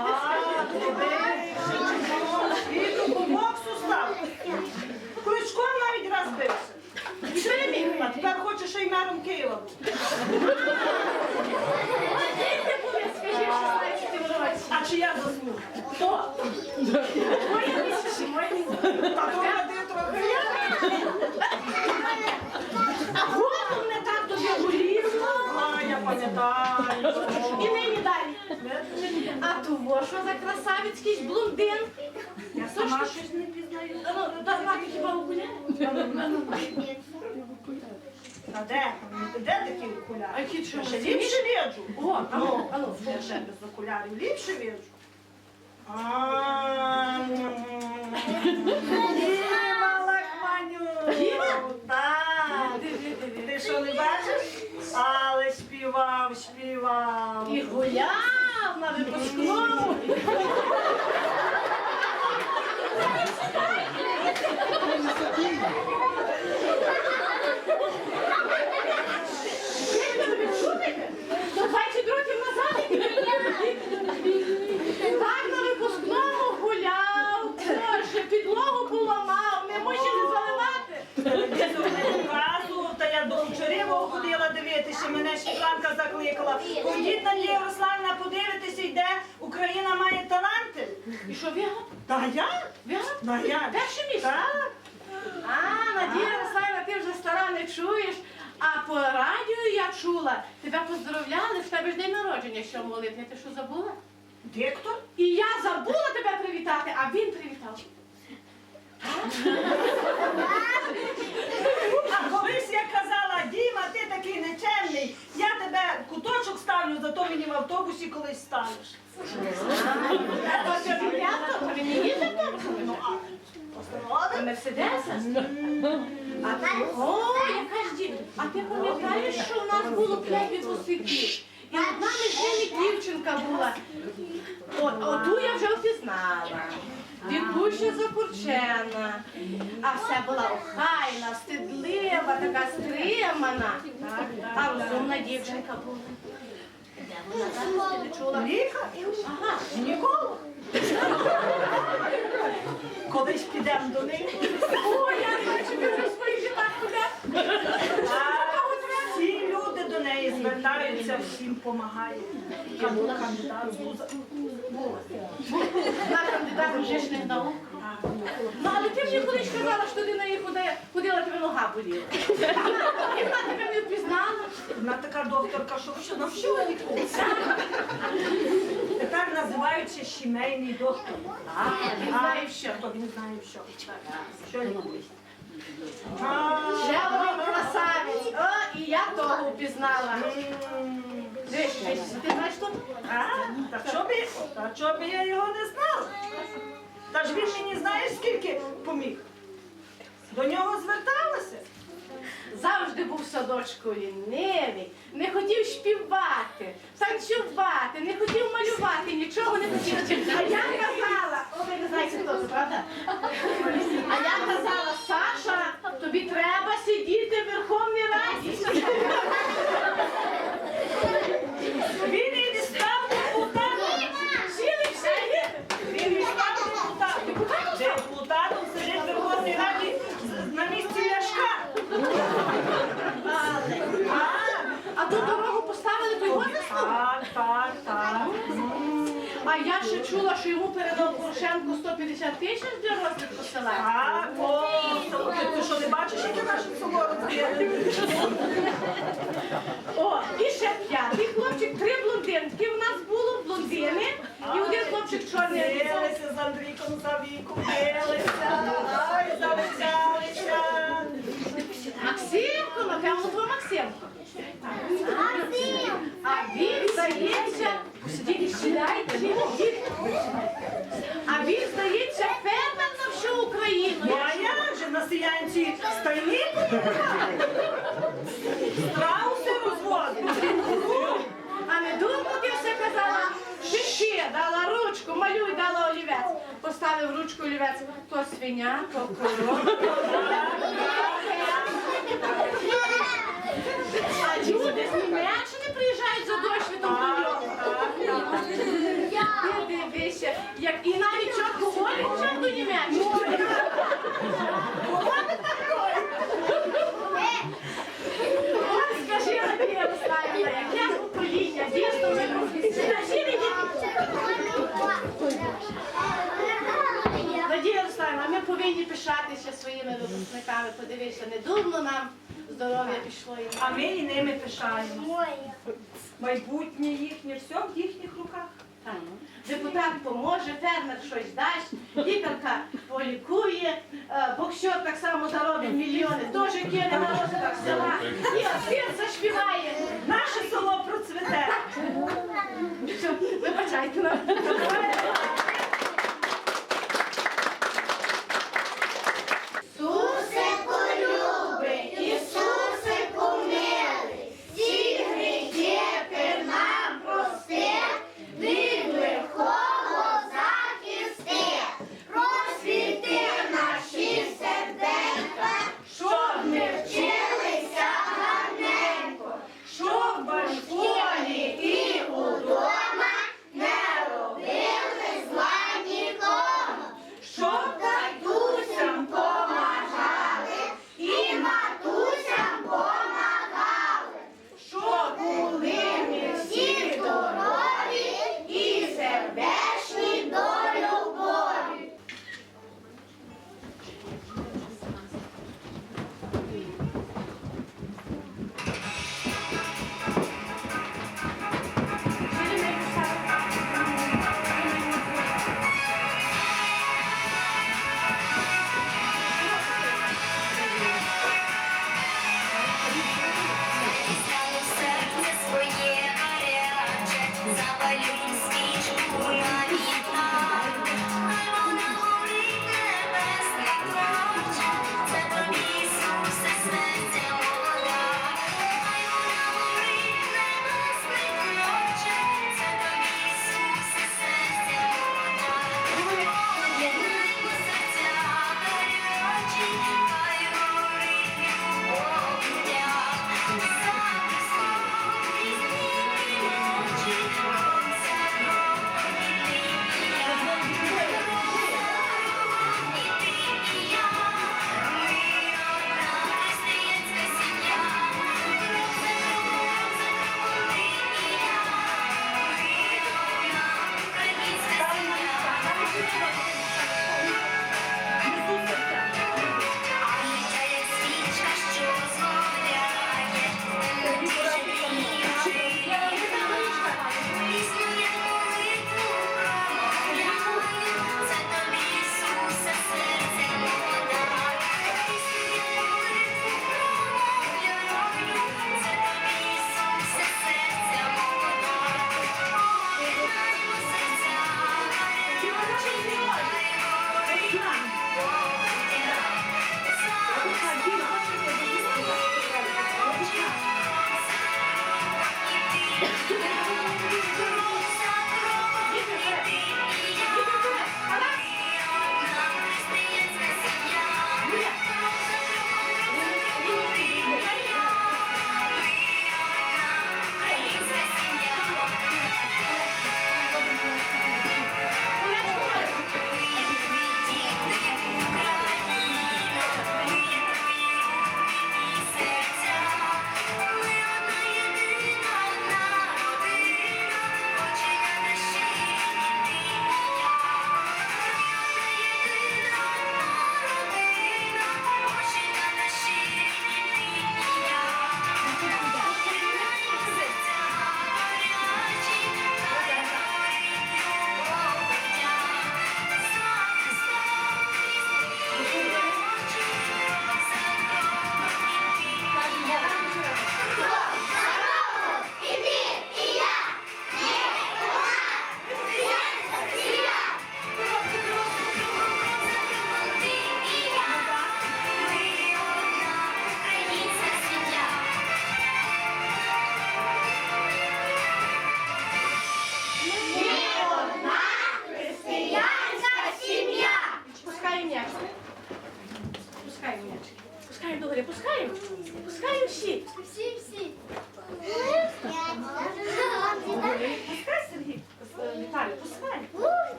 А, подивися, світу по боксу став. Кличком навіть раз бився. Переміг. А тепер хоче ще й мером Києва. бути. Скажи, в 16 році. А чи я? Хто? Та то ради трохи пам'ятаю. І нині далі. А того, що за красавицький блондин? Я сама щось не пізнаю. А ну, давати хіба окуляри? А де? Де такі окуляри? А які що, ще ліпше виджу. О, ну, Ну, ну, я ще без окулярів ліпше виджу. А, Діма Лакманю. Діма? Так. Що не бачиш? Але співав, співав. І гуляв на випускному. До 20 років назад. Так на випускному гуляв, Боже, підлогу поламав, не може не заливати. Телевізор не показував, та я до Кучерєвого ходила дивитися, мене Світланка закликала. Ходіть на Надія Русланівна, подивитися, йде, Україна має таланти. І що виграв? Та я? Та я. Перше місце? Так. А, Надія Руслана, ти вже стара не чуєш. А по радіо я чула. Тебе поздоровляли, в тебе ж день народження 7 липня. Ти що забула? Диктор? І я забула тебе привітати, а він привітав. А колись я казала, Діма, ти такий нечемний, я тебе в куточок ставлю, зато мені в автобусі колись станеш. Мерседеса? О, яка ж дівчинка. А ти пам'ятаєш, що у нас було п'ять випускників? І одна між ними дівчинка була. От, оту я вже впізнала. Вікуща закурчена, а все була охайна, стидлива, така стримана. А розумна дівчинка була. Де вона зараз не чула? Лікар? Ага. Ніколи. Колись підемо до них. Ой, я бачу, ти вже своїх житах куди? Всі люди до неї звертаються, всім допомагають. Кому кандидат вуза. На кандидат мужичних наук. Ну, але ти мені колись казала, що ти на неї ходила, ходила, тебе нога боліла. І вона тебе не впізнала. Вона така докторка, що що на що. Тепер називаються сімейний доктор. А, він знає що. Хто він знає що. Що лікує. Ще один красавець. О, і я того впізнала. А, та що би я його не знала? Та ж він мені знаєш скільки поміг? До нього зверталася. Завжди був в садочку лінивий, не хотів співати, танцювати, не хотів малювати, нічого не хотів. А я казала, о, ви не знаєте, хто це, правда? А я казала, Саша, тобі треба сидіти в Верховній Раді. Він і не став депутатом. Сіли всі. Він не став депутатом. Депутатом сидить в Верховній Раді з- на місці Ляшка. А, А ту дорогу поставили, то його заслуг. Так, так, так. А я ще чула, що йому передав Порошенко 150 тисяч для Так, о, ти, що не бачиш, яке наше село розбілене? О, і ще п'ятий хлопчик, три блондинки. У нас було блондини і один хлопчик чорний. Билися з Андрійком за віку, билися, ай, зависялися. Максимко, напевно, то Максимко. А він здається, сидіть сідайте, а він здається фермер на всю Україну. Ну а як же на сіянці стайні? Страуси розводять. А не думку ти все казала, пиши, дала ручку, малюй, дала олівець. Поставив ручку олівець, то свиня, то корова. А люди з Німеччини приїжджають за досвідом до нього. Ти диви, як і навіть чітко говорить, чітко німецьку. От повинні пишатися своїми випускниками. Подивися, не дурно нам здоров'я пішло. і А ми і ними пишаємо. Майбутнє їхнє, все в їхніх руках. Так. Депутат поможе, фермер щось дасть, лікарка полікує, е, боксер так само заробить мільйони, теж кине на розвиток села. І спів заспіває. Наше село процвіте. Все, Вибачайте нам.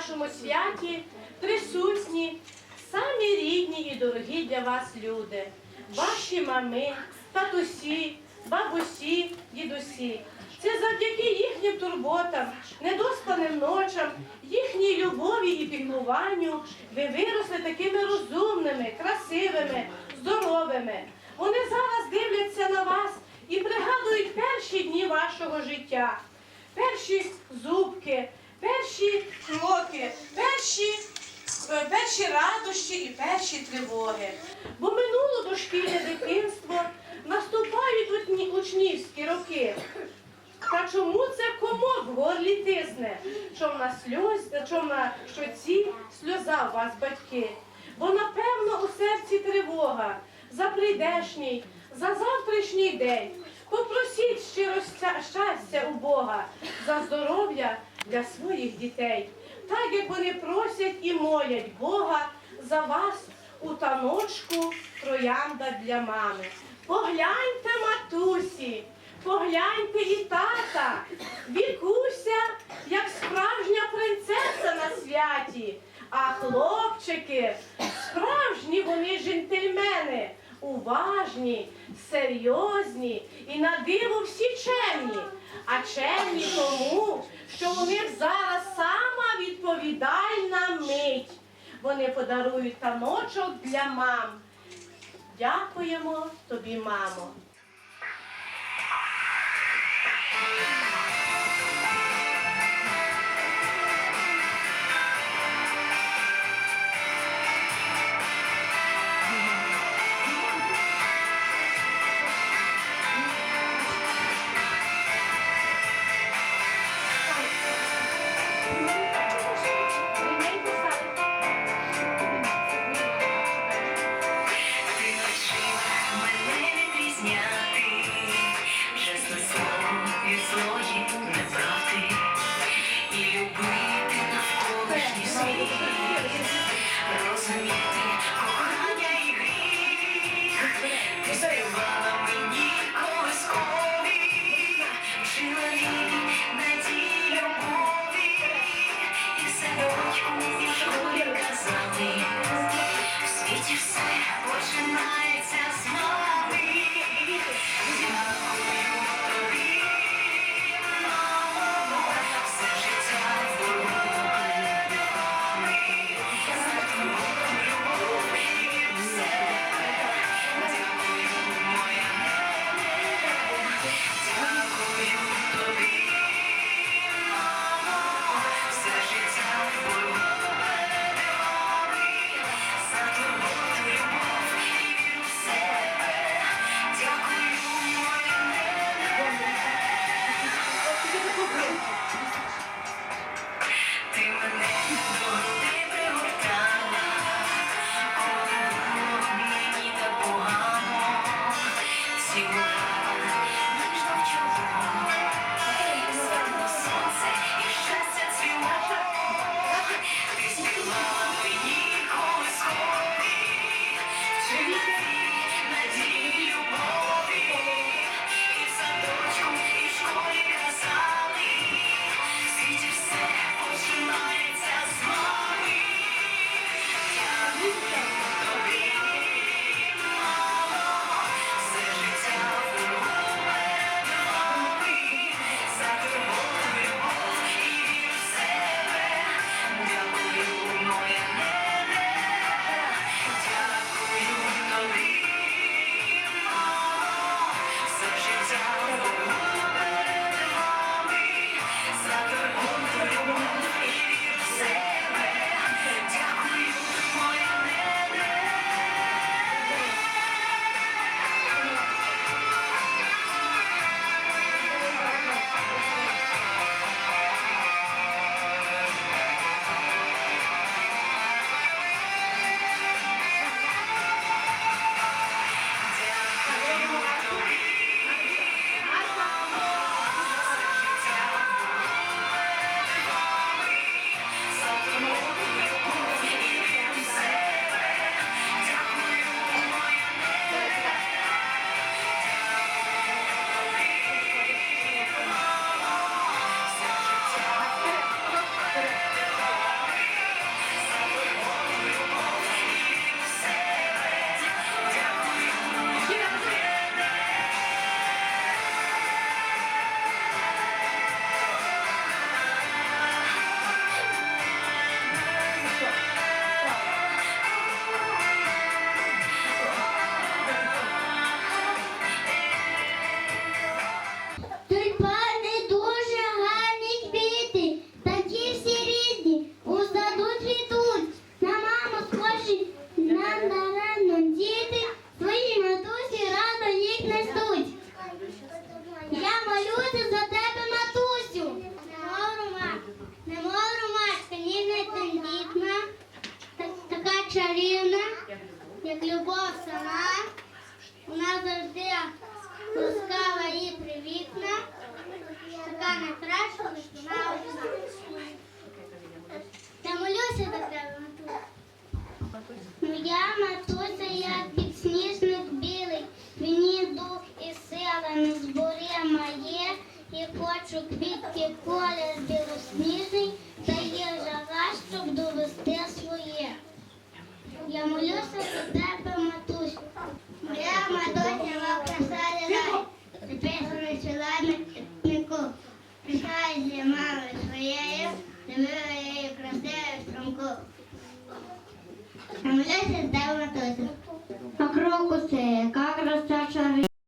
Вашому святі присутні самі рідні і дорогі для вас люди. Ваші мами, татусі, бабусі, дідусі. Це завдяки їхнім турботам, недоспаним ночам, їхній любові і піклуванню ви виросли такими розумними, красивими, здоровими. Вони зараз дивляться на вас і пригадують перші дні вашого життя, перші зубки, перші кроки, перші, е, перші радощі і перші тривоги. Бо минуло дошкільне дитинство, наступають учні- учнівські роки. Та чому це комок в горлі тисне? Чом на сльоз, чом на щоці сльоза у вас, батьки? Бо напевно у серці тривога за прийдешній, за завтрашній день. Попросіть щиро щастя у Бога за здоров'я для своїх дітей, так як вони просять і молять Бога за вас у таночку троянда для мами. Погляньте, матусі, погляньте і тата, вікуся, як справжня принцеса на святі. А хлопчики, справжні вони джентльмени, уважні, серйозні і на диво всі чемні. А чемні тому, що у них зараз сама відповідальна мить. Вони подарують таночок для мам. Дякуємо тобі, мамо.